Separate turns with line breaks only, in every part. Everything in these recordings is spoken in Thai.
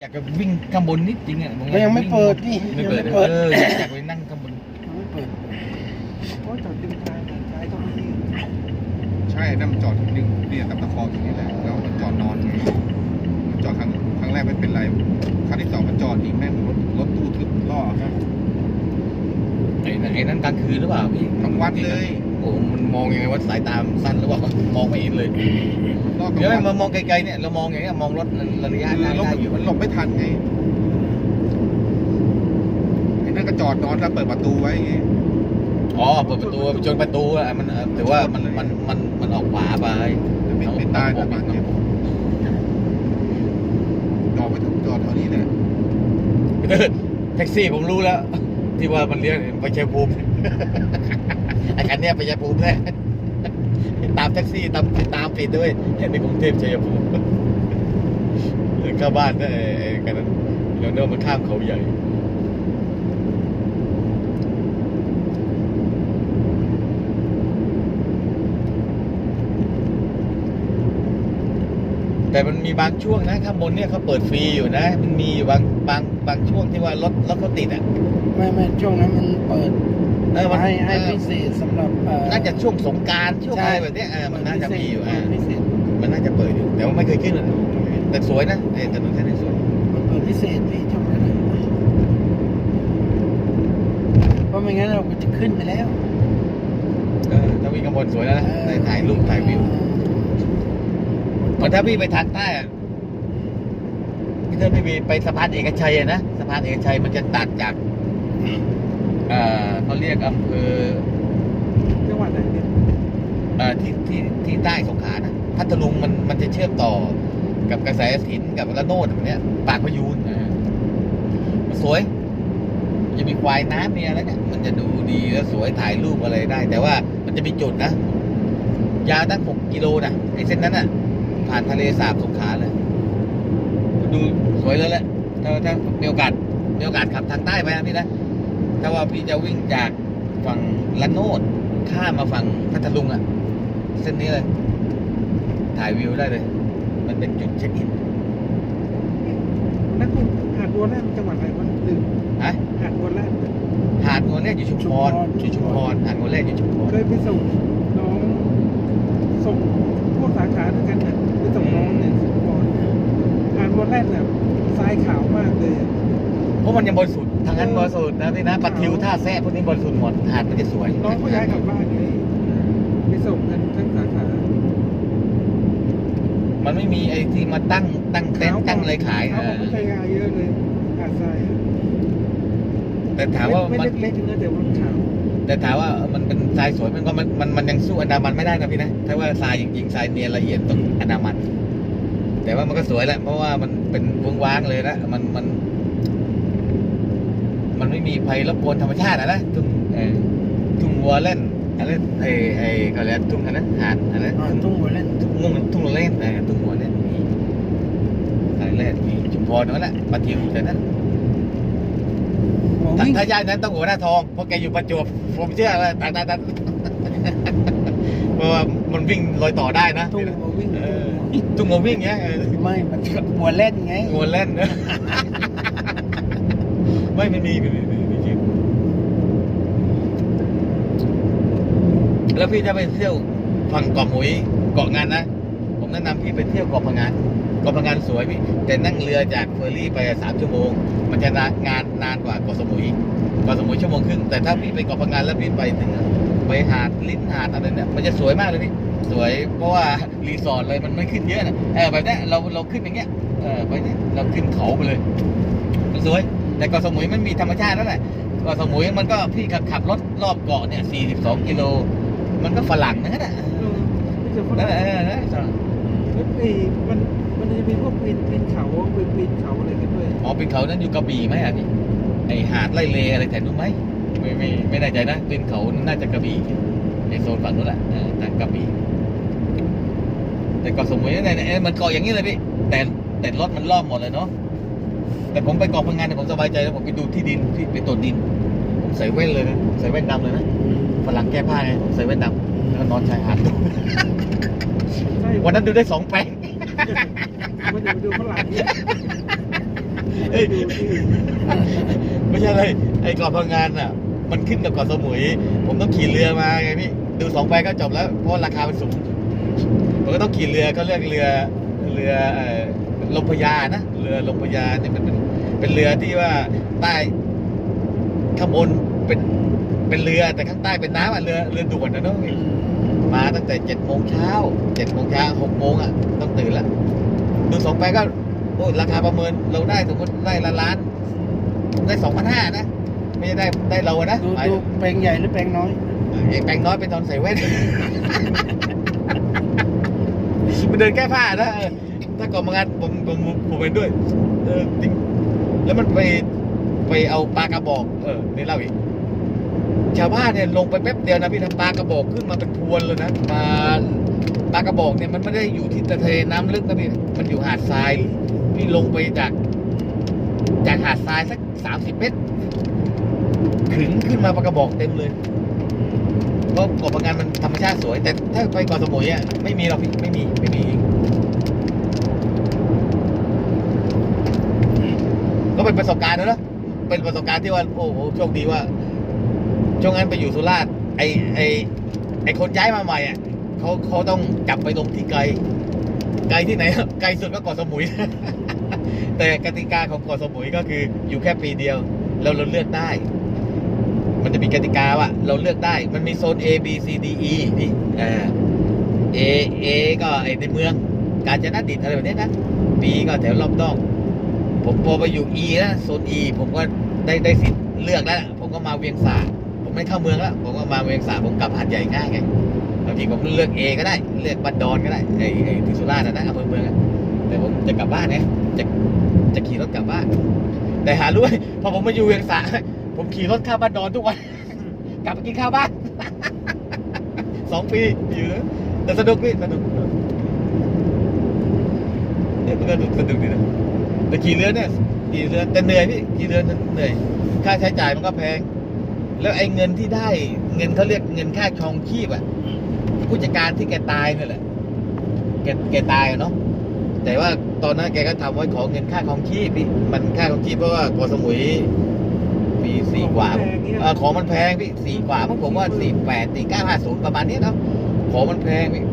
อยากจะวิ่งข้างบนนิดจริงอะ
ก็ยังไม่เปิดดิ
ไม่เปิด
ยังไม่เปิด
เอออยากอยากไปนั่งข้างบน
ไม่เปิด
เพราะจอดริมทางท้ายตรงนี้
ใช่นั่นมันจอดนิ่งเนี่ยตับตะคองอย่างนี้แหละ แล้วมันจอดนอนไงมันจอดครั้งครั้งแรกไม่เป็นไร ครั้งที่สองมันจอดอีกแม่งรถรถตู้ทึบล่อครับ
ไอ้นั่นไอ้นั่นกลางคืนหรือเปล่าพี่
ทั้งวันเลย
โอ้มันมองยังไงว่าสายตามันสั้นหรือเปล่ามองไม่เห็นเลย
ล่อกลาง
เดี๋ยว
วัน
มามองไกลๆเนี่ยเรามองอย่างเงี้ยมองรถระยะได้
รถ
ได้อยู่
มันหลบไม่ทันไงไอ้นั่นก็จอดนอนแล้วเปิดประตูไว้ไง
อ๋อเปิดประตูจนประตูอะมันเออถือว่ามันมันมันมันออกขวาไป
ไม่ไม่ได้ประมาณเนี้ยจอดไปถึงจอดเท่านี้แหละ
เออแท็กซี่ผมรู้แล้ว ที่ว่ามันเลี้ยงไปชัยภูมิ ไอ้คันเนี้ยไปชัยภูมิแน่ตามแท็กซี่ตามตามผิดด้วยในกรุงเทพชัยภูมิเข้าบ้านได้ไอ้กันนั้นแล้วเนื่อมันข้ามเขาใหญ่แต่มันมีบางช่วงนะข้างบนเนี่ยเขาเปิดฟรีอยู่นะ มันมีอยู่บางบางบางช่วงที่ว่ารถรถเขาติดอะ
ไม่ไม่ช่วงนั้นมันเปิด
เออมัน
ให้ให้
เออ
พิเศษสำหรับเอ่อ
น่าจะช่วงสงกรารช่วง
ใช่
อะไรแบบเนี้ยเออมันน่าจะมีอยู่อ่า
พิเศษ
มันน่าจะเปิดอยู่แต่ว่าไม่เคยขึ้นเลยแต่สวยนะไอ้ถนนเส้นนี้สวย
มันเปิดพิเศษพี่ช่วงนั้นน่ะเพราะไม่งั้นเราก็จะขึ้นไปแล้ว
เออถ้าวิ่งข้างบนสวยนะได้ถ่ายรูปถ่ายวิวเหมันถ้าพี่ไปทางใต้อะพี่เธอพี่มีไปสะพานเอกชัยอะนะสะพานเอกชัยมันจะตัดจาก เอ่อเขาเรียกอำเภอ
จังหวัดไหนเนี่ย
เอ่อที่ที่ที่ใต้สงขลานะพัทลุงมันมันจะเชื่อมต่อกับกระแสสินกับระโนดแบบเนี้ย ปากพยูนอ่ามันสวยมันจะมีควายน้ำมีอะไรเนี่ยมันจะดูดีแล้วสวยถ่ายรูปอะไรได้ แต่ว่ามันจะมีจุดนะ ยาวตั้งหกกิโลนะไอ้เส้นนั้นอะ ผ่านทะเลสาบสงขลาเลยดูสวยเลยแหละถ้าถ้ามีโอกาสมีโอกาสขับทางใต้ไปนะพี่นะ ถ้าว่าพี่จะวิ่งจากฝั่งละโนดข้ามมาฝั่งพัทลุงอะ เส้นนี้เลย ถ่ายวิวได้เลย มันเป็นจุดเช็คอิน
นักคุณหาดบัวแรกจังหวัดอะไรวะลืม
ฮะ
หาดบัวแรก
หาดงัวแรกอยู่ชุมพรอยู่ชุมพรหาดงัวแรกอยู่ชุมพร
เคยไปส่งน้องส่งพวกสาขาด้วยกันเนี่ยไปส่งน้องเนี่ยสุพรหาดบัวแรกเนี่ยทรายขาวมากเลย
เพ ราะมันยังบริสุทธิ์ทางนั้นบริสุทธิ์นะพี่นะปัดทิวท่าแซ่พวกนี้บริสุทธิ์หมดหาดมันจะสวย
น้องก็ย้ายกลับบ้านไงไปส่งกันทั้งสาขา
มันไม่มีไอ้ที่มาตั้งตั้งเต็นท์ตั้งอะไรขาย
เขา
เอ
บอก
อ
ว่าใช้งานเยอะเลยหาดทราย
แต่ถามว่า
ไม่
มัน
เล็กๆนะแต่ว่าขาว
แต่ถามว่ามันเป็นทรายสวยมันก็มันมันมันยังสู้อันดามันไม่ได้นะพี่นะถ้าว่าทรายจริงๆทรายเนียนละเอียดต้องอันดามัน แต่ว่ามันก็สวยแหละเพราะว่ามันเป็นวงว้างเลยนะมันมัน มันไม่มีภัยรบกวนธรรมชาติอะนะทุ่งเออทุ่งวัวเล่นอะไรไอ้ไอ้ก็แล้วทุ่งอันนั้นหาดอันนั้น
อ่าทุ่งหัวเล่น
ทุ่งทุ่งทุ่งเล่นเออทุ่งวัวเล่นมีสายเล่นมีชุมพรนั่นแหละปะทิวแต่นั้น
หัว
ถ้า
วิ่ง
ถ้าย่านนั้นต้องหัวหน้าทองเพราะแกอยู่ประจวบผมเชื่อว่าต่างต่างต่างเพราะว่ามันวิ่งรอยต่อได้นะ
ทุ่งหัววิ่ง
เออทุ่งวัววิ่งเงี้ยเออ
ไม่มันหัวเล่นไง
งัวเล่นไม่ไม่มีไม่มีไม่มีไม่มี แล้วพี่จะไปเที่ยวฝั่งเกาะหมุยเกาะงานนะ ผมแนะนำพี่ไปเที่ยวเกาะพังงานเกาะพังงานสวยพี่แต่นั่งเรือจากเฟอร์รี่ไปสามชั่วโมง มันจะนานงานนานกว่าเกาะสมุยเกาะสมุยชั่วโมงครึ่งแต่ถ้าพี่ไปเกาะพังงานแล้วพี่ไปถึงไปหาดลิ้นหาดอะไรเนี่ยมันจะสวยมากเลยพี่สวยเพราะว่ารีสอร์ทเลยมันไม่ขึ้นเยอะนะเออแบบเนี้ยเราเราขึ้นอย่างเงี้ยเออไปเนี่ยเราขึ้นเขาไปเลยมันสวย แต่เกาะสมุยมันมีธรรมชาติแล้วแหละเกาะสมุยมันก็พี่ขับขับรถรอบเกาะเนี่ย 42 กิโล มันก็ฝรั่งนะนั่นแหละ
เออไม่เจอคน
นั่นแหละนั่นแหละนั่นแหละ
แล้วไอ้มันมันจะมีพวกปีนปีนเขาปีนปีนเขาอะไรกันด้วย
อ๋อเป็นเขานั้นอยู่กระบี่ไหมอะพี่ไอหาดไร่เลอะไรแถวนู้นไหมไม่ไม่ไม่แน่ใจนะเป็นเขาน่าจะกระบี่ในโซนฝั่งนู้นแหละเออทางกระบี่แต่เกาะสมุยเนี่ยเนี่ยมันเกาะอย่างนี้เลยพี่แต่แต่รถมันรอบหมดเลยเนาะแต่ผมไปเกาะพังงานเนี่ยผมสบายใจแล้วผมไปดูที่ดินที่ไปตรวจดินผมใส่แว่นเลยนะใส่แว่นดำเลยนะ ฝรั่งแก้ผ้าไงผมใส่แว่นดำแล้วก็นอนชายหาดดู
ใช่
วันนั้นดูได้สองแปลง
มันจะไปดูฝรั่งเนี่ย
เอ้ยไม่ใช่เลยไอ้เกาะพังงานอะ มันขึ้นกับเกาะสมุย ผมต้องขี่เรือมาไงพี่ ดูสองไปก็จบแล้ว เพราะราคามันสูงผมก็ต้องขี่เรือก็เรียกเรือเรือเอ่อลมพญานะเรือลมพญาเนี่ยมันเป็นเป็นเรือที่ว่าใต้ข้างบน เป็นเป็นเรือแต่ข้างใต้เป็นน้ำอะเรือเรือด่วนนะเนาะพี่มาตั้งแต่เจ็ดโมงเช้าเจ็ดโมงเช้าหกโมงอะต้องตื่นละดูสองไปก็โอ้ยราคาประเมินเราได้สมมติได้ละล้านผมได้สองพันห้านะไม่ใช่ได้ได้เราอะนะ
ดู
หมาย
ดูแปลงใหญ่หรือแปลงน้อย
ไอ้แปลงน้อยเป็นตอนใส่แว่นมันเดินแก้ผ้านะเออถ้าก่อนมางานผมผมผมผมเป็นด้วย เออจริงแล้วมันไปไปเอาปลากระบอก เออนี่เล่าอีก ชาวบ้านเนี่ยลงไปแป๊บเดียวนะพี่ทำปลากระบอกขึ้นมาเป็นพวนเลยนะมาปลากระบอกเนี่ยมันไม่ได้อยู่ที่ทะเลน้ำลึกนะพี่มันอยู่หาดทรายพี่ลงไปจากจากหาดทรายสักสามสิบเมตรขึงขึ้นมาปลากระบอกเต็มเลยเพราะเกาะพังงานมันธรรมชาติสวย แต่ถ้าไปเกาะสมุยอะไม่มีหรอกพี่ไม่มีไม่มีก็เป็นประสบการณ์นะเนอะเป็นประสบการณ์ที่ว่าโอ้โหโชคดีว่า ช่วงนั้นไปอยู่สุราษฎร์ไอไอไอคนย้ายมาใหม่อะเขาเขาต้องจับไปลงที่ไกล ไกลที่ไหนไกลสุดก็เกาะสมุย แต่กติกาของเกาะสมุยก็คืออยู่แค่ปีเดียวแล้วเราเลือกได้ มันจะมีกติกาว่าเราเลือกได้ มันมีโซน A B C D E นี่อ่า A A ก็ไอในเมือง กาญจนดิตอะไรแบบนี้นะ B ก็แถวรอบนอก ผมพอไปอยู่ E นะโซน E ผมก็ได้ได้สิทธิ์เลือกแล้ว ผมก็มาเวียงสา ไม่เข้าเมืองแล้วผมก็มาเวียงสาผมกลับหาดใหญ่ง่ายไงบางทีผมเลือก A ก็ได้ เลือกบันดอนก็ได้ไอ้ไอ้ที่สุราษฎร์นะนะอำเภอเมืองอะแต่ผมจะกลับบ้านไงจะจะขี่รถกลับบ้าน แต่หารู้ไหมพอผมมาอยู่เวียงสาผมขี่รถข้ามบ้านดอนทุกวันกลับไปกินข้าวบ้านสองปีอยู่นะแต่สนุกพี่สนุกเนี่ยมันก็สนุกดีนะแต่ขี่เรือเนี่ยขี่เรือแต่เหนื่อยพี่ขี่เรือเหนื่อยค่าใช้จ่ายมันก็แพง แล้วไอ้เงินที่ได้เงินเขาเรียกเงินค่าครองชีพอะผู้จัดการที่แกตายนั่นแหละแกแกตายอะเนาะแต่ว่าตอนนั้นแกก็ทำไว้ขอเงินค่าครองชีพพี่มันค่าครองชีพเพราะว่าเกาะสมุยปีสี่กว่า
แพงเนี่ย
เออของมันแพงพี่สี่กว่ามั้งผมว่าสี่แปดสี่เก้าห้าศูนย์ประมาณเนี้ยเนาะของมันแพงพี่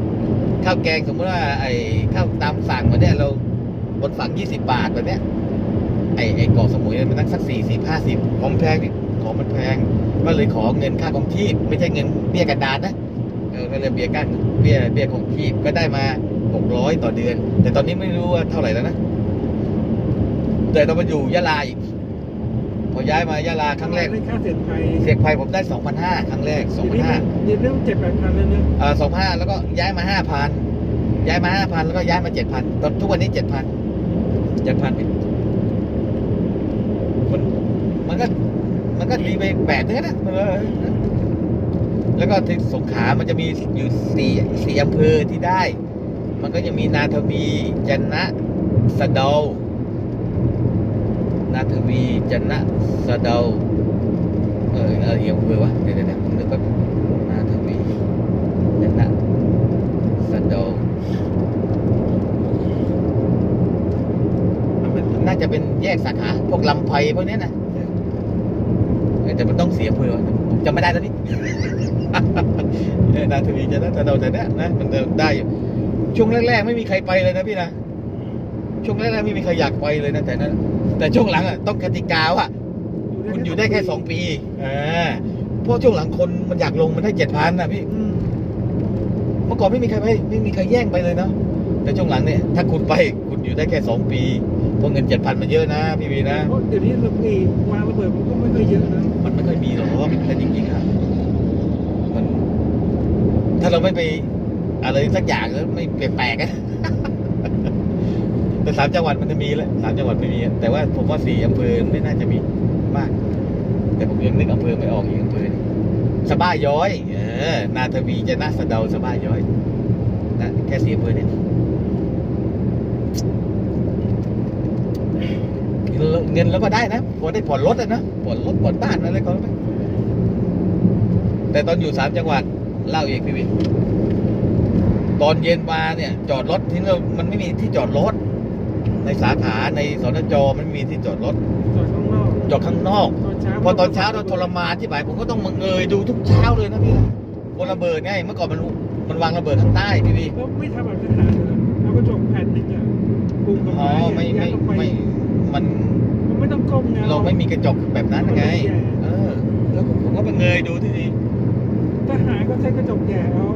ข้าวแกงสมมติว่าไอ้ข้าวตามสั่งมาเนี่ยเราบนฝั่งยี่สิบบาทแบบเนี้ยไอ้ไอ้เกาะสมุยมันตั้งสักสี่สิบห้าสิบของมันแพงพี่ ของมันแพง ก็เลยขอเงินค่าของชีพไม่ใช่เงินเบี้ยกระดานนะเออก็เลยเบี้ยกันเบี้ยเบี้ยของชีพก็ได้มาหกร้อยต่อเดือน แต่ตอนนี้ไม่รู้ว่าเท่าไหร่แล้วนะแต่ตอนมาอยู่ยะลาอีกพอย้ายมายะลาครั้งแรก
ได้ค่าเสียภัย
เสียงไฟผมได้2,500ครั้งแรก
เดี๋ยวนี้มัน
2,500
เดี๋ยวนี้มันเจ็ดแปดพันแล้วเนี่ย
เอ่อ2,500แล้วก็ย้ายมา5,000ย้ายมา5,000แล้วก็ย้ายมา7,000ตอนทุกวันนี้7,000 7,000พี่มันมันก็ มันก็ดีไปแบบนึงนะเออแล้วก็ที่สงขลามันจะมีอยู่สี่สี่อำเภอที่ได้ มันก็จะมีนาทวีจันนะสะเดานาทวีจันนะสะเดาเออเออเอียงเพื่อวะเดี๋ยวเดี๋ยวเดี๋ยวผมนึกว่านาทวีจันนะสะเดาน่าจะเป็นแยกสาขาพวกลำไพพวกเนี้ยนะเออ แต่มันต้องเสียอำเภอผมจำไม่ได้แล้วนี่เออนาทวีจันนะสะเดาแต่เนี้ยนะมันได้อยู่ช่วงแรกๆไม่มีใครไปเลยนะพี่นะช่วงแรกๆไม่มีใครอยากไปเลยนะแต่นั้น แต่ช่วงหลังอะต้องกติกาว่าคุณอยู่ได้แค่สองปีอ่าเพราะช่วงหลังคนมันอยากลงมันได้เจ็ดพันนะพี่
อืม
เมื่อก่อนไม่มีใครไปไม่มีใครแย่งไปเลยเนาะแต่ช่วงหลังเนี่ยถ้าคุณไปคุณอยู่ได้แค่สองปี เพราะเงินเจ็ดพันมันเยอะนะพี่วีนะ
เพราะเดี๋ยวนี้ระเบิดวางระเบิดมันก็ไม่ค่อยเยอะนะ
มันไม่ค่อยมีหรอกแต่จริงๆอะมัน ถ้าเราไม่ไปอะไรสักอย่างแล้วไม่แปลกๆอะแต่สามจังหวัดมันจะมีแหล้วสามจังหวัดไม่มีอะแต่ว่าผมว่าสี่อำเภอไม่น่าจะมีมาก แต่ผมยังนึกอำเภอไม่ออกอีกอำเภอหนึ่งสะบ้าย้อย เออ นาทวีจะน่าสะเดาสะบ้าย้อยนะแค่สี่อำเภอเนี่ย เงินเราก็ได้นะพอได้ผ่อนรถอะนะผ่อนรถผ่อนบ้านอะไรก็ไปแต่ตอนอยู่สามจังหวัดเล่าเองพี่วินตอนเย็นมาเนี่ย จอดรถที่เรามันไม่มีที่จอดรถในสาขาในสนจมันมีที่จอดรถ
จอดข้างนอก
จอดข้างนอก
ตอนเช้า
พอตอนเช้าเราทรมานที่บ่ายผมก็ต้องมาเงยดูทุกเช้าเลยนะพี่คนระเบิดไงเมื่อก่อนมันมันวางระเบิดข้างใต้พี่พี่
แล้วไม่ทำแบบทหารเลยเราก็จบแผ่นหนึ่งอะปูกับ
อ๋อ
ไม้
ไม่
ยั
ไม่
ดลงป
ไม่มัน
มันไม่ต้องก้มไง
เราไม่มีกระจกแบบนั้นไง เออ แล้วผมก็ไปเงยดูที่นี่
ทหารก็ใช้กระจกแย่เอา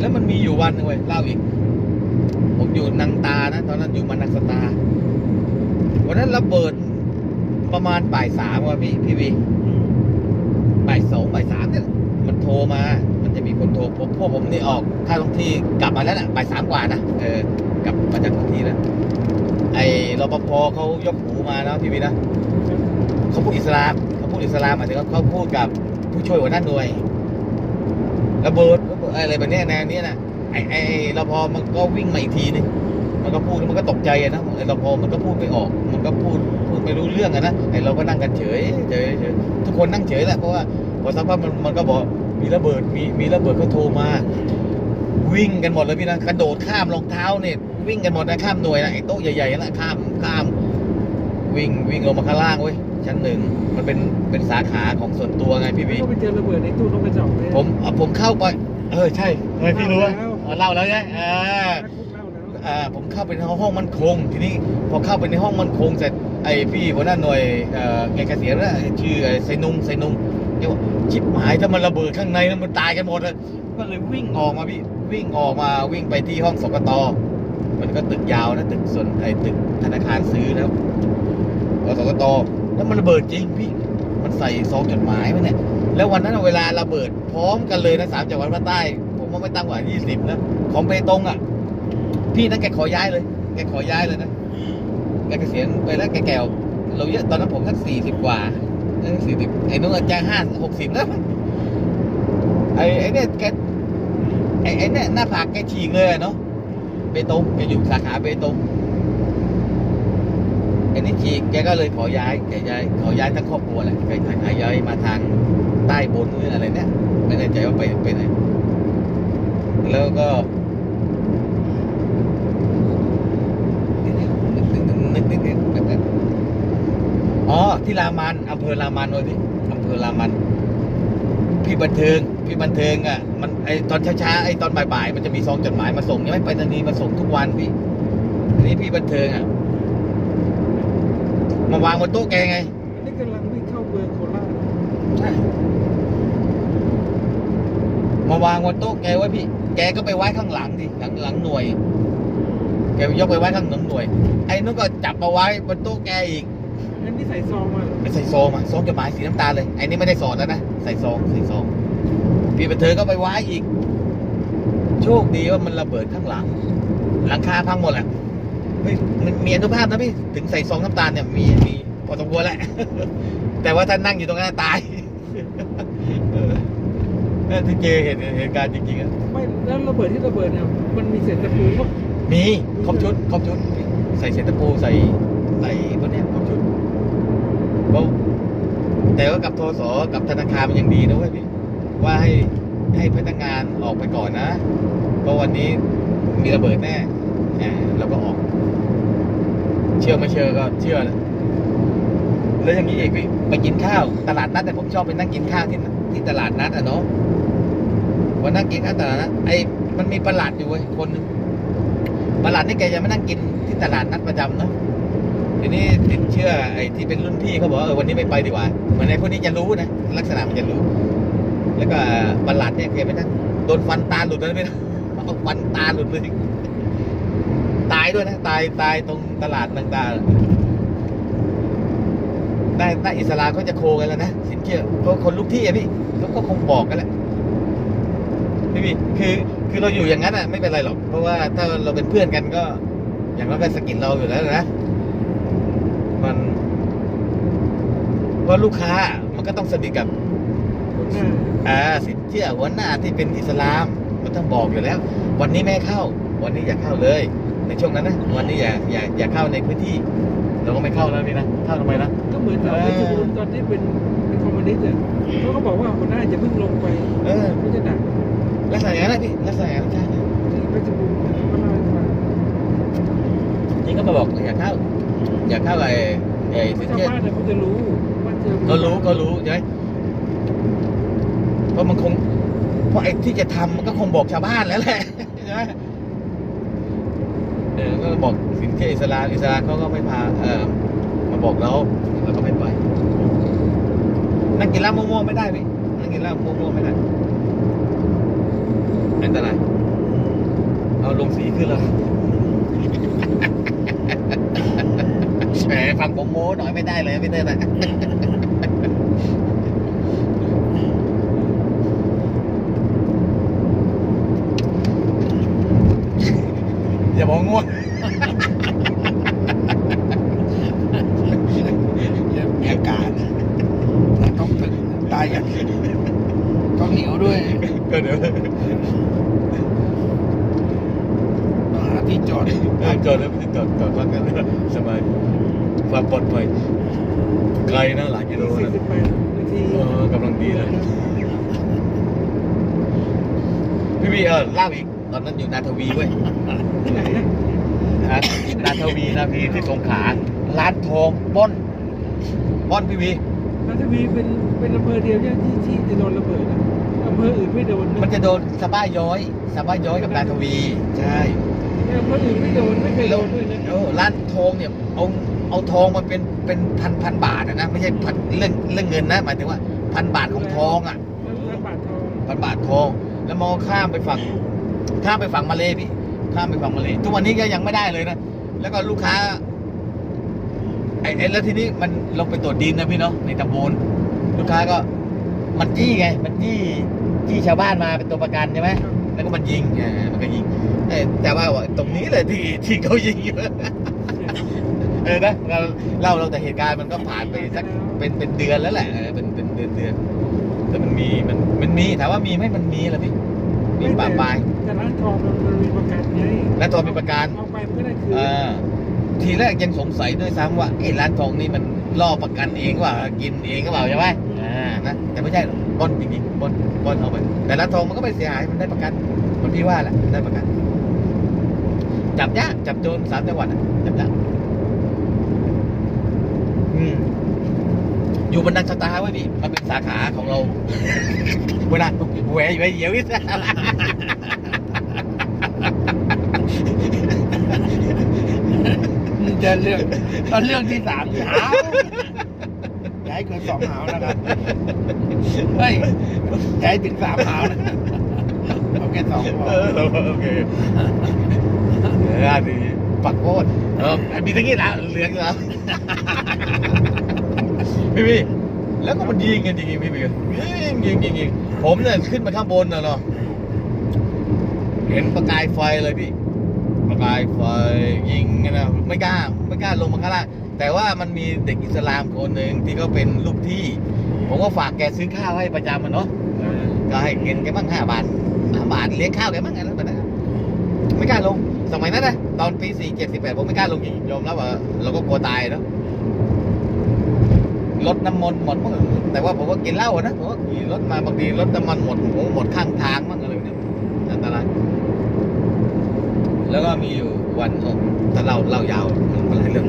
แล้วมันมีอยู่วันหนึงเว้ยเล่าอีก ผมอยู่นังตานะ ตอนนั้นอยู่มานังสตา วันนั้นระเบิดประมาณบ่ายสามว่ะพี่พี่วีบ่ายสองบ่ายสามเนี่ยมันโทรมา มันจะมีคนโทรพบพวกผมนี่ออกค่าท้องที่กลับมาแล้วน่ะบ่ายสามกว่านะ เออกลับมาจากท้องที่แล้ว ไอ้รปภเขายกหูมานะพี่วีนะเขาพูดอิสลามเขาพูดอิสลามหมายถึงว่าเขาพูดกับผู้ช่วยหัวหน้าหน่วยระเบิดอะไรแบบนี้แนวนี้นะไอ้ไอ้รปภมันก็วิ่งมาอีกทีนึงมันก็พูดมันก็ตกใจนะไอ้รปภมันก็พูดไม่ออก มันก็พูดพูดไม่รู้เรื่องนะไอ้เราก็นั่งกันเฉยเฉยเฉยทุกคนนั่งเฉยแหละเพราะว่าพอสักพักมันมันก็บอกมีระเบิดมีมีระเบิดเขาโทรมา วิ่งกันหมดเลยพี่นะกระโดดข้ามรองเท้าเนี่ย วิ่งกันหมดนะข้ามหน่วยนะไอ้โต๊ะใหญ่ๆนั่นนะข้ามข้าม วิ่งวิ่งลงมาข้างล่างเว้ยชั้นหนึ่งมันเป็นเป็นสาขาของส่วนตัวไงพี่
แล้ว
วี
ก็ไปเจอระเบิดในตู้นกกระจอกเนี่ย
ผมเอาผมเข้าไป เออใช่เออพี่รู้ว่า
เล่าแล้ว
เล่าแล้วใช่ไหมอ่า
นักคุกเล่าแล้ว
อ่าผมเข้าไปในห้องมันคง ทีนี้พอเข้าไปในห้องมันคงเสร็จไอพี่หัวหน้าหน่วยเอ่อแกเกษียณแล้วชื่อไอ้ไซนุงไซนุงแกบอกชิบหายถ้ามันระเบิดข้างในแล้วมันตายกันหมดเลยก็เลยวิ่งออกมาพี่วิ่งออกมาวิ่งไปที่ห้องสกต มันก็ตึกยาวนะตึกส่วนไอตึกธนาคารซื้อนะครับอสกตแล้วมันระเบิดจริงพี่ มันใส่ซองจดหมายมาเนี่ย แล้ววันนั้นเวลาระเบิดพร้อมกันเลยนะสามจังหวัดภาคใต้ ผมว่าไม่ต่ำกว่า20นะ ของเบตงอะ พี่นั่นแกขอย้ายเลย แกขอย้ายเลยนะแกเกษียณไปแล้วแกแก่เราเยอะตอนนั้นผมสักสี่สิบกว่าสี่สิบไอ้นู้นอาจจะห้าหกสิบแล้วไอ้ไอ้เนี่ยแกไอ้ไอ้เนี่ยหน้าผากแกฉีกเลยเนาะ บตงแกอยู่สาขาเบตงไอ้นี่ฉีกแกก็เลยขอย้ายแกย้ายขอย้ายทั้งครอบครัวแหละแกขอย้ายมาทางใต้บนหรืออะไรเนี่ยไม่แน่ใจว่าไปไปไหนแล้วก็นึกนึกนึกนึกนึกอ๋อที่รามันอำเภอรามันเลยพี่อำเภอรามัน พี่บันเทิงพี่บันเทิงอะมันไอตอนเช้าๆไอตอนบ่ายๆมันจะมีซองจดหมายมาส่งใช่ไหมไปรษณีย์มาส่งทุกวันพี่ทีนี้พี่บันเทิงอะมาวางบนโต๊ะแกไง
อันนี้กำลังวิ่งเข้าเมืองโคราช
ใช่มาวางบนโต๊ะแกไว้พี่ แกก็ไปไว้ข้างหลังดิหลังหลังหน่วย แกยกไปไว้ข้างหลังหน่วย ไอ้นู้นก็จับมาไว้บนโต๊ะแกอีก
อันนี้ใส่ซองมาเหรอ
ไปใส่ซองอะซองจดหมายสีน้ำตาลเลยไอ้นี่ไม่ได้สอดแล้วนะใส่ซองใส่ซองพี่บันเทิงก็ไปไว้อีก โชคดีว่ามันระเบิดข้างหลัง หลังคาพังหมดแหละเฮ้ยมันมีอนุภาพนะพี่ถึงใส่ซองน้ำตาลเนี่ยมีมีพอสมควรแหละ แต่ว่าถ้านั่งอยู่ตรงนั้นตายเออนั่นที่เจเห็นเหตุการณ์จริงๆอะ
ไม่แล้วระเบิดที่ระเบิดเนี่ยมันมีเศษตะปูปะ
มีครบชุดครบชุด ใส่เศษตะปูใส่ใส่พวกเนี้ยครบชุดเขา แต่ว่ากับโทสกับธนาคารมันยังดีนะเว้ยพี่ว่าให้ให้พนักงานออกไปก่อนนะเพราะวันนี้มีระเบิดแน่อ่าแล้วก็ออก เชื่อไม่เชื่อก็เชื่อแล้วอย่างนี้เอกพี่ไปกินข้าวตลาดนัดแต่ผมชอบไปนั่งกินข้าวที่ที่ตลาดนัดอะเนาะวันนั่งกินข้าวตลาดนัดไอ้มันมีประหลาดอยู่เว้ยคนนึงประหลาดนี่แกจะมานั่งกินที่ตลาดนัดประจำเนาะ ทีนี้ติดเชื่อไอ้ที่เป็นรุ่นพี่เขาบอกว่าเออวันนี้ไม่ไปดีกว่าเหมือนไอ้พวกนี้จะรู้นะลักษณะมันจะรู้ แล้วก็ประหลาดเนี่ยแกไปนั่งโดนฟันตาหลุดแล้วไม่รู้เอาฟันตาหลุดเลยตายด้วยนะตายตายตรงตลาดนางตาได้ได้อิสลามก็จะโคกันแล้วนะสินเชื่อเพราะคนลูกที่อะพี่เขาก็คงบอกกันแหละไม่มีคือคือเราอยู่อย่างนั้นอะไม่เป็นไรหรอก เพราะว่าถ้าเราเป็นเพื่อนกันก็ อย่างน้อยก็สกินเราอยู่แล้วนะ มันเพราะลูกค้ามันก็ต้องสนิทกับ
คนหน้า
อ่าสินเชื่อหัวหน้าที่เป็นอิสลาม มันต้องบอกอยู่แล้ว วันนี้ไม่ให้เข้า วันนี้อย่าเข้าเลย ในช่วงนั้นนะวันนี้อย่าอย่าอย่าเข้าในพื้นที่ เราก็ไม่เข้าแล้วนี่นะเข้าทำไมนะ
ก็เหมือนกับเพชรบูรณ์ตอนที่เป็นเป็นคอมมิวนิสต์อะเขาก็บอกว่าคนหน้าจะเพิ่งลงไป
เออ
เขาจะดัก
ลักษณะอย่างนั้นนะพี่ลักษณะอย่างนั้นใช่
ที่เพชรบูรณ์เขาเล่าให้ฟัง
นี่ก็มาบอกอยากเข้า อยากเข้าไอ้ไอ้สิน
ชาว
เชื่อ
บ้านเนี่ยเขาจะรู้ว่าเจอ
ก็รู้ก็รู้ใช่ไหมเพราะมันคงเพราะไอ้ที่จะทำมันก็คงบอกชาวบ้านแล้วแหละใช่ไหมเออก็บอกสินเชื่ออิสลามอิสลามเขาก็ไม่พาเออมาบอกเราเราก็ไม่ไปนั่งกินเหล้ามั่วๆไม่ได้พี่นั่งกินเหล้ามั่วๆไม่ได้อันตรายเอาลงสีขึ้นแล้ว แหมฟังผมโม้หน่อยไม่ได้เลยพี่เต้นนะอย่าบอกง่วง
ยังมีอาการต้องถึงตายอย่างต้องหิวด้วย
ก็เดี๋ยว
ต้องหาที่จอด
เออจอดแล้วจอดจอดพักกันเลยสบาย ความปลอดภัยไกลนะหลายกิโล
สี่
นะ
สิบแปดนาที
เออกำลังดีเลย พี่บีเออเล่าอีก ตอนนั้นอยู่นาทวีเว้ย
ที่ไหนนะ
นะนาทวีนาพีที่สงขลาร้านทองปล้นปล้นพี่วี
ราชวีเป็นเป็นอำเภอเดียวเนี่ยที่ที่จะโดนระเบิดอะอำเภออื่นไม่โดน
มันจะโดนสะบ้าย้อยสะบ้าย้อยกับนาทวี ใช่
อำเภออื่นไม่โดนไม่เคยโดนด้วยนะ
เออร้านทองเนี่ยเอาเอาทองมาเป็นเป็นพันพันบาทอะนะไม่ใช่พันเรื่องเรื่องเงินนะหมายถึงว่าพันบาทของทองอะ
แล้วบาททอง
พันบาททอง แล้วมองข้ามไปฝั่งข้ามไปฝั่งมาเลพี่ข้ามไปฝั่งมาเลทุกวันนี้ก็ยังไม่ได้เลยนะแล้วก็ลูกค้าไอ้ไอ้แล้วทีนี้มันลงไปตรวจดินนะพี่เนาะในตำบลลูกค้าก็มันจี้ไง มันจี้จี้ชาวบ้านมาเป็นตัวประกันใช่ไหม แล้วก็มันยิงเออมันก็ยิงเออแต่ว่าตรงนี้เลยที่ที่เขายิงอยู่ เออนะเราเล่าเราแต่เหตุการณ์มันก็ผ่านไปสักเป็นเป็นเดือนแล้วแหละเออเป็นเป็นเดือนเดือนแต่มันมีมันมันมีถามว่ามีไหมมันมีแหละพี่มีป่าปลาย
แต่ร้านทองมันมันมีประกันไง
และตัวมีประกัน
เอาไปมันก็ได้คืน
เออ ทีแรกยังสงสัยด้วยซ้ำว่าไอ้ร้านทองนี่มันล่อประกันเองว่ากินเองก็เปล่าใช่ไหมอ่านะแต่ไม่ใช่หรอกบอนจริงๆบอนบอนเอาไปแต่ร้านทองมันก็ไม่เสียหายมันได้ประกันมันพี่ว่าแหละได้ประกัน จับยากจับโจรสามจังหวัดจับยากอืมอยู่บนดังสตาไว้พี่มันเป็นสาขาของเราเวลาแหวอยู่ไอ้เหี้ยวอีก
นี่จะเรื่องตอนเรื่องที่สามที่หาวย้ายเกินสองหาวนะครับเฮ้ยย้ายถึงสามหาวนะเอาแค่สองพอ
เออโอเคเออดีปักโคตรเออมีทั้งนี้นะเหลืองเหรอพี่พี่แล้วก็มันยิงกันจริงๆพี่พี่ยิงยิงยิงยิงผมเนี่ยขึ้นมาข้างบนน่ะเนาะเห็นประกายไฟเลยพี่ ประกายไฟยิงนะไม่กล้าไม่กล้าลงมาข้างล่างแต่ว่ามันมีเด็กอิสลามคนหนึ่งที่เขาเป็นลูกพี่ ผมก็ฝากแกซื้อข้าวให้ประจำมันเนาะก็ให้เงินแกบ้างห้าบาทห้าบาทเลี้ยงข้าวแกบ้างไงแล้วแบบนั้นไม่กล้าลงสมัยนั้นนะตอนปีสี่เจ็ดสิบแปดผมไม่กล้าลงจริงยอมรับว่าเราก็กลัวตายเนาะรถน้ำมันหมดมั้งแต่ว่าผมก็กินเหล้านะผมก็ขี่รถมาบางทีรถน้ำมันหมดผมหมดข้างทางบ้างอะไรเนี่ยอันตราย แล้วก็มีอยู่วันเออถ้าเล่าเล่ายาวมันหลายเรื่อง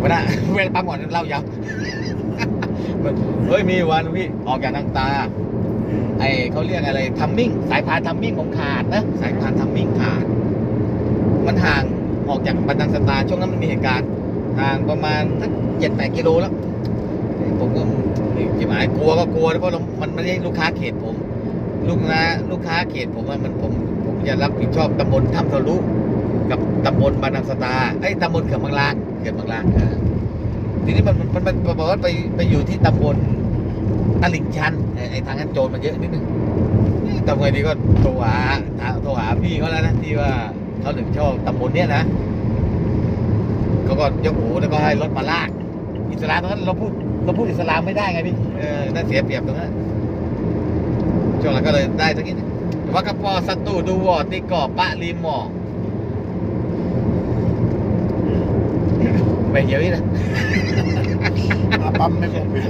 เวลาเวลาปั๊มก่อนเล่ายาวเฮ้ยมีวันพี่ออกจากทางตา ไอเขาเรียกอะไรทัมมิ่ง สายพานทัมมิ่งผมขาดนะสายพานทัมมิ่งขาด มันห่างออกจากบันดังสตาร์ช่วงนั้นมันมีเหตุการณ์ห่างประมาณสักเจ็ดแปดกิโลแล้วผมก็จิ๋มหายกลัวก็กลัวนะเพราะเรามันไม่ได้ลูกค้าเขตผม ลูกค้าลูกค้าเขตผมอะมันผมผมจะรับผิดชอบตำบลถ้ำทะลุ กับตำบลบันดังสตาไอ้ตำบลเขื่อนบางลางเขื่อนบางลางทีนี้มันมันมันบอกว่าไปไปอยู่ที่ตำบลตลิ่งชันไอ้ทางนั้นโจรมันเยอะนิดนึงเอ๊ะทำไงดีก็โทรหาโทรหาพี่เขาแล้วนะที่ว่าเขาถึงชอบตำบลเนี้ยนะเขาก็ยกหูแล้วก็ให้รถมาลากอิสลามตรงนั้นเราพูดเราพูดอิสลามไม่ได้ไงพี่เออน่าเสียเปรียบตรงนั้นช่วงหลังก็เลยได้สักนิดนึงว่ากระปอสตูดูวอติกอบปะรีมอ về dưới đó à, băm
mấy một việc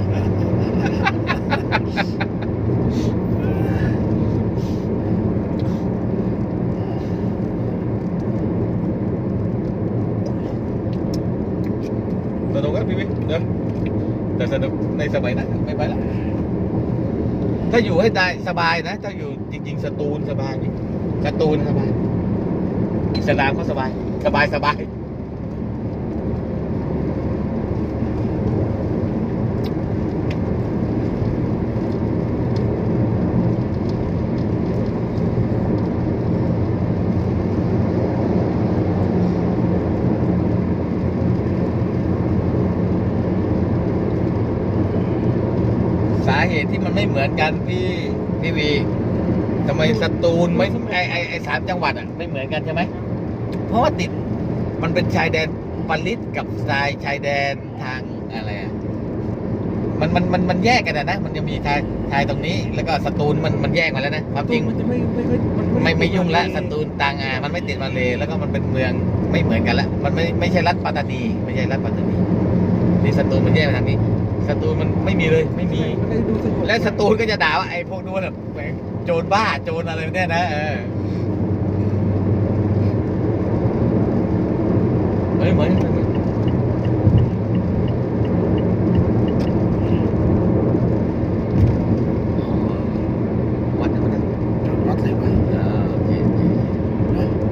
Tolong kan Bibi? Dah. Dah
dah Này สบายนะไม่ไปละถ้าอยู่ให้ได้สบายนะ ถ้าอยู่จริงๆสตูลสบายสตูลสบาย อิสลามก็สบาย สบายสบาย สาเหตุที่มันไม่เหมือนกันพี่พี่วีทำไมสตูลไม่ไอไอไอสามจังหวัดอะไม่เหมือนกันใช่ไหมเพราะว่าติดมันเป็นชายแดนปาลิตกับชายชายแดนทางอะไรอะมันมันมันมันแยกกันอะนะ มันจะมีชายชายตรงนี้ แล้วก็สตูลมันมันแยกมาแล้วนะความจริง
มันจะไม่ไม่ค่อยมัน
ไม่ไม่ยุ่งละสตูลตางามันไม่ติดมาเลยแล้วก็มันเป็นเมืองไม่เหมือนกันละมันไม่ไม่ใช่รัฐปัตตานี ไม่ใช่รัฐปัตตานีนี่สตูลมันแยกไปทางนี้ สตูลมันไม่มีเลยไม่มี
มันได้ดูสงบ
และสตูลก็จะด่าว่าไอ้พวกนู้นน่ะแหมโจรบ้าโจรอะไรเนี่ยนะเออเฮ้ยเหมือนเหมือนเหมือนวัดนะวัดนะ
จอดวัดเลยวะ
เออโอเคโอเค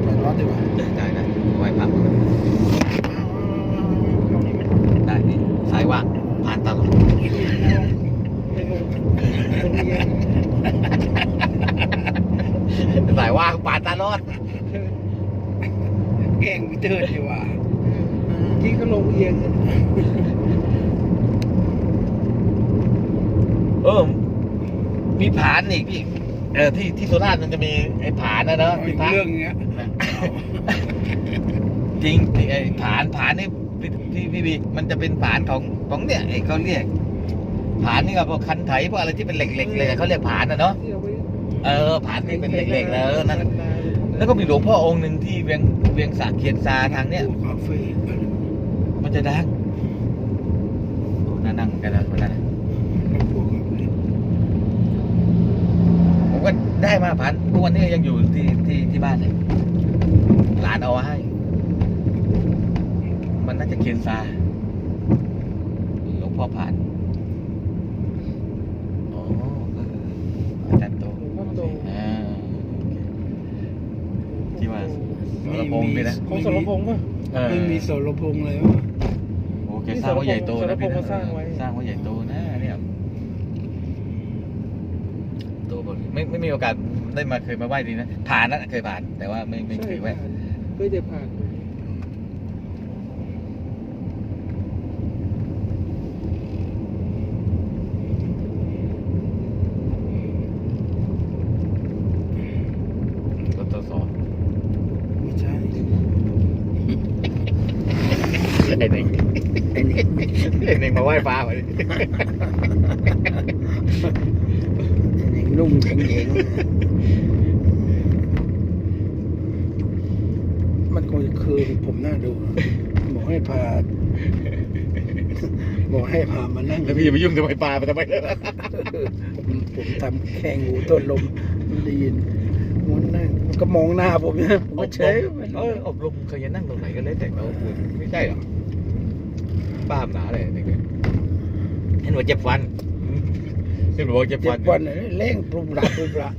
จอดวัดเลยวะ
ได้ได้ได้ไหว้พระได้นี่สายว่างผ่านตลอด
ไม่งงตรงนี้
สายว่างผ่านตลอด
แกล้งวิเตอร์ดีว่า
ที่ก็ลงเอียง
เออ มีผานอีกพี่ เออที่ที่สุราษฎร์มันจะมีไอ้ผานนะเนอะ
อี
ที่
ก
พระ
เรื่องเงี้ย
จริงจริงไอ้ผานผานนี่พี่พี่พี่บีมันจะเป็นผานของของเนี่ยไอ้เขาเรียก ผานนี่ก็พวกคันไถพวกอะไรที่เป็นเหล็กๆเลยเขาเรียกผานนะเนาะ
ที่เอาไว้
เออผานที่เป็นเหล็กๆแล้วนั่นน่ะแล้วก็มีหลวงพ่อองค์หนึ่งที่เวียงเวียงสาเคียนซาทางเนี้ย
โอ้คาเฟ่
มันจะดังโอ้น่านั่งเหมือนกันนะคนนั้นน่ะ
โอ้คาเฟ่
ผมก็ ได้มาพันทุกวันนี้ยังอยู่ที่ที่ที่บ้านเลยหลานเอามาให้ มันน่าจะเคียนซาหลวงพ่อผ่านอ๋อก็คืออาจารย์โต
หลวงพ่อโต
อ่าที่ว่าสรพงษ์นี่นะ
ของสรพงษ์ป่ะ
เออ
ไม่มีสรพงษ์เลยวะ
โอเคสร้างไว่าใหญ่โต
สร
นะ
พ
พี่
งษ์
นะ
มาสร้างไว้
สร้างไว่าใหญ่โตนะเนี่ยโตบ่ ไม่ไม่มีโอกาสได้มาเคยมาไหว้ดีนะ ผ่านนะเคยผ่าน แต่ว่าไม่ไม่เคยแวะ
ไม่ได้ผ่าน
รถตัวสอง
ไม่ใช่
ไอ้เน่ง
ไอ้นี่
ไอ้เน่งมาไหว้ฟ้าไป
ไอ้นี่นุ่มแข็งเองมันคงจะคือผมน่าดูนะบอกให้พาบอกให้พามานั่ง
แล้วพี่ไปยุ่งทำไมปลาไปทำไม
ผมผมทำแค่งูต้นลมมันได้ยินมันนั่งมันก็มองหน้าผมนะผมก็เฉยมัน
เอออบรมเคยจะนั่งตรงไหนก็เลยแต่เราพูดไม่ใช่หรอป้ามหนาเลยนี่เห็นว่าเจ็บฟัน เห็บอกว่าเจ็บ
เจ็
ฟั
บ
น
วันน่ะเล่งปรุบระปรุบระ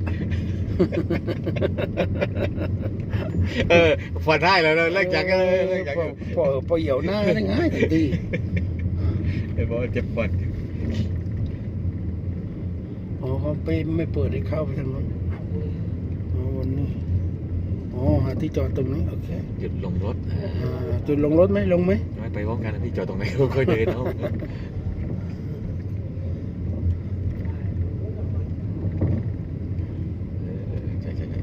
เออฟันได้แล้วนะเลิกจากกันเลยเลิกจาก
พอ
กัน
พอพอเหี่ยวหน้าได้ง่ายทันที
เห็บอกว่าเจ็บฟัน
อ๋อเขาไปไม่เปิดให้เข้าไปทางนู้นอ๋อวันนี้อ๋อหาที่จอดตรงนี้โอเค
หยุดลงรถ
อ่าจุดลงรถไหมลงไหม
ไม่ไปพร้อมกันนะพี่จอดตรงไหนเขาค่อยเดินเอาเออใช่ใช่ใช่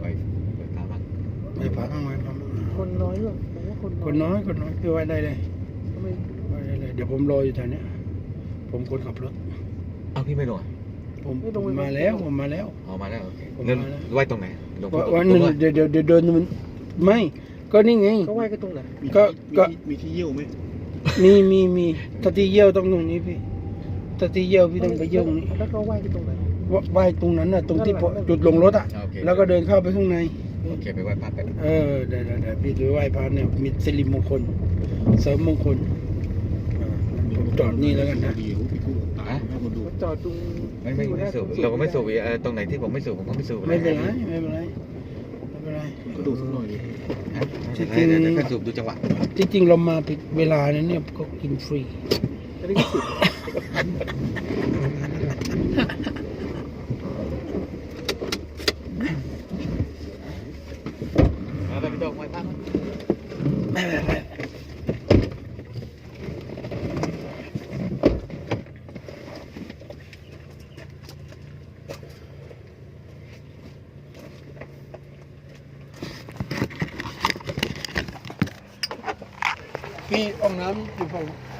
ไว้เปิดตาบ้าง
ไม่พักบ้างไหมพัก บ้าง
คนน้อยป่ะผมว่าคน
คนน้อยคนน้อยพี่ไว้ได้เลย
ทำไม
ไว้ได้เลยเดี๋ยวผมรออยู่แถวเนี้ยผมคนขับรถ
เอาพี่ไม่ลงอะ
ผมผมมาแล้วผมมาแล้ว
เอามาแล้วโอเค
ผม
เงิน
มาแล้ว
ไว้ตรงไหนลง
ว่า
ตรง
วัน
ต
ห
ร
นึ
ง
ง
ว่า
เดี๋ยวเดี๋ยวเดี๋ยวเดินมันไม่ ก็นี่ไง
ก็ไหว้กันตรงไหน
ก็ก็
มีที่เยี่ยวไหม
มีมีมีตะตีเยี่ยวต้องตรงนี้พี่ตะตีเยี่ยวพี่ต้องไปเยี่ยวตรงนี้
แล้วก็ไหว้กันตรงไหน
วไหว้ตรงนั้นน่ะตรงที่พอจุดลงรถอะ
โอเค
แล้วก็เดินเข้าไปข้างใน
โอเคไปไหว้พระไป
เออเดี๋ยวเดี๋ยวเดี๋ยวพี่จะไหว้พระเนี่ยมีสิริมงคลเสริมมงคลอ่าผมจอดนี่แล้วกันนะ
ฮะ
มาจอดตรง
ไม่ไม่ไม่สูบเราก็ไม่สูบอีกเออตรงไหนที่ผมไม่สูบผมก็ไม่สูบ
ไม่เป็นไรไม่เป็นไรไม่เป็นไร
ก็ดูสักหน่อยดิ
ฮะไม่เป็นไรเดี๋ยวเดี๋ยวก็สูบดูจังหวะ
จริงๆเรามาผิดเวลานั้นเนี่ยก็กินฟรี
อันนี้ก็สุด
เอาไปดอกไม้ตั้ง
ไม่เป็นไรพี่ ห้อ